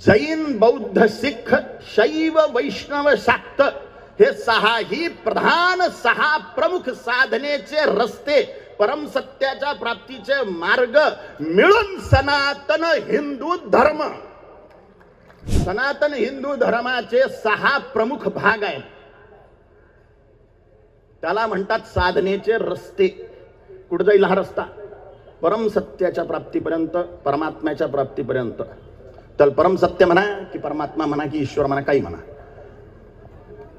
जैन बौद्ध सिख शैव वैष्णव शाक्त हे सहाही प्रधान सहा प्रमुख साधनेचे रस्ते परम सत्याच्या प्राप्तीचे मार्ग मिळून सनातन हिंदू धर्म. सनातन हिंदू धर्माचे सहा प्रमुख भाग आहेत. त्याला म्हणतात साधनेचे रस्ते. कुठं जाईल हा रस्ता. परम सत्याच्या प्राप्तीपर्यंत परमात्म्याच्या प्राप्तीपर्यंत. तर परम सत्य म्हणा की परमात्मा म्हणा की ईश्वर म्हणा काही म्हणा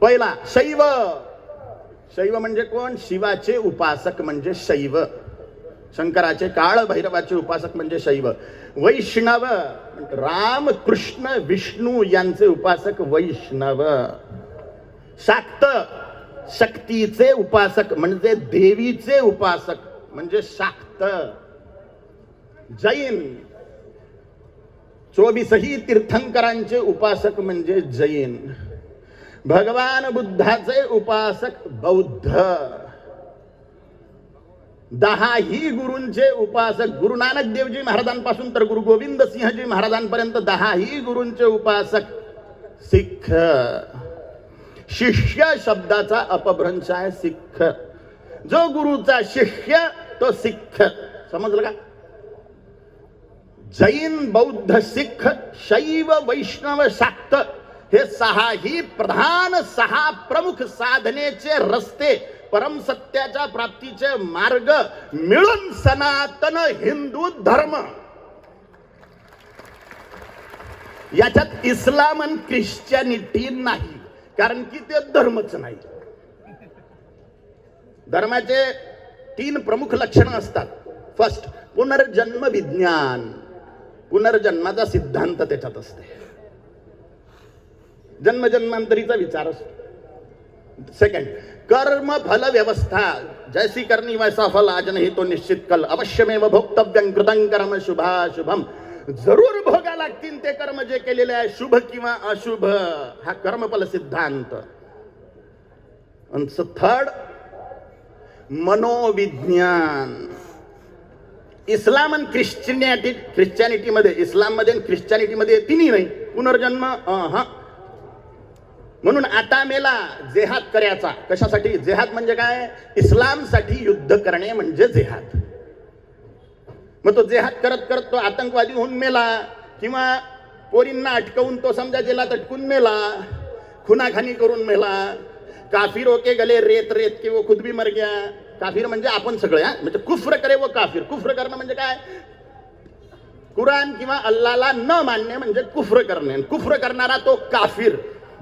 पहिला शैव. शैव म्हणजे कोण? शिवाचे उपासक म्हणजे शैव. शंकराचे काळ भैरवाचे उपासक म्हणजे शैव. वैष्णव राम कृष्ण विष्णू यांचे उपासक वैष्णव. शाक्त शक्तीचे उपासक म्हणजे देवीचे उपासक म्हणजे शाक्त. जैन चोवीसही तीर्थंकरांचे उपासक म्हणजे जैन. भगवान बुद्धाचे उपासक बौद्ध. दहाही गुरूंचे उपासक गुरु नानक देवजी महाराजांपासून तर गुरु गोविंद सिंहजी महाराजांपर्यंत दहाही गुरूंचे उपासक सिख. शिष्य शब्दाचा अपभ्रंश आहे सिख. जो गुरुचा शिष्य तो सिख. समजलं का? जैन बौद्ध सिख शैव वैष्णव शाक्त हे सहाही प्रधान सहा प्रमुख साधनेचे रस्ते परम सत्याच्या प्राप्तीचे मार्ग मिळून सनातन हिंदू धर्म. याच्यात इस्लाम आणि ख्रिश्चॅनिटी नाही कारण की ते धर्मच नाही. धर्माचे तीन प्रमुख लक्षणं असतात. फर्स्ट पुनर्जन्म विज्ञान पुनर्जन्माचा सिद्धांत त्याच्यात असते. जन्मजन्मांतरीचा विचार असतो. सेकंड कर्म फल व्यवस्था जैसी करनी वैसा फल आज नाही तो निश्चित कल. अवश्यमेव भोक्तव्यं कृतं कर्म शुभा शुभम जरूर भोगा लागतील ते कर्म जे केलेले आहे शुभ किंवा अशुभ. हा कर्मफल सिद्धांत. थर्ड मनोविज्ञान. इस्लाम आणि ख्रिश्चनिटी ख्रिश्चॅनिटीमध्ये इस्लाममध्ये आणि ख्रिश्चॅनिटीमध्ये तिन्ही नाही. पुनर्जन्म हा. म्हणून आता मेला जेहाद करायचा. कशासाठी? जेहाद म्हणजे काय? इस्लामसाठी युद्ध करणे म्हणजे जेहाद. मग तो जेहाद करत करत तो आतंकवादी होऊन मेला. किंवा पोरींना अटकवून तो समजा जेलात अटकून मेला. खुनाखानी करून मेला. काफी रोके गले रेत रेत की वो खुद भी मर गया. काफिर म्हणजे आपण सगळे हा? म्हणजे कुफ्र करे वो काफिर. कुफ्र करणं म्हणजे काय? कुराण किंवा अल्लाला न मानणे म्हणजे कुफ्र करणे. कुफ्र करणारा तो काफिर.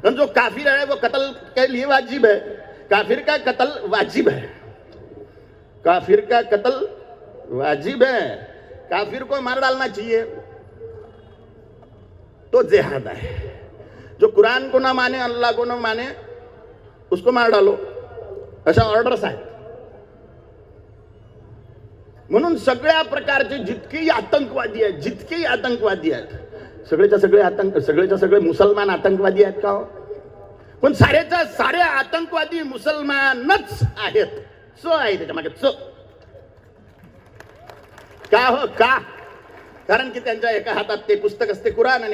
आणि जो काफिर आहे वो कतल के लिए वाजिब है. काफिर का कतल वाजिब है. काफिर का कतल वाजिब है. काफिर को मार डालना चाहिए. तो जेहाद है. जो कुरान को ना माने अल्लाह को ना माने उसको मार डालो. अशा ऑर्डर्स आहेत म्हणून सगळ्या प्रकारचे जितकेही आतंकवादी आहेत जितकेही आतंकवादी आहेत सगळेच्या सगळे आतंक सगळेच्या सगळे मुसलमान आतंकवादी आहेत का हो? पण साऱ्याच्या सारे आतंकवादी मुसलमानच आहेत. च आहे त्याच्यामागे च. का हो? का? कारण की त्यांच्या एका हातात ते पुस्तक असते कुराण आणि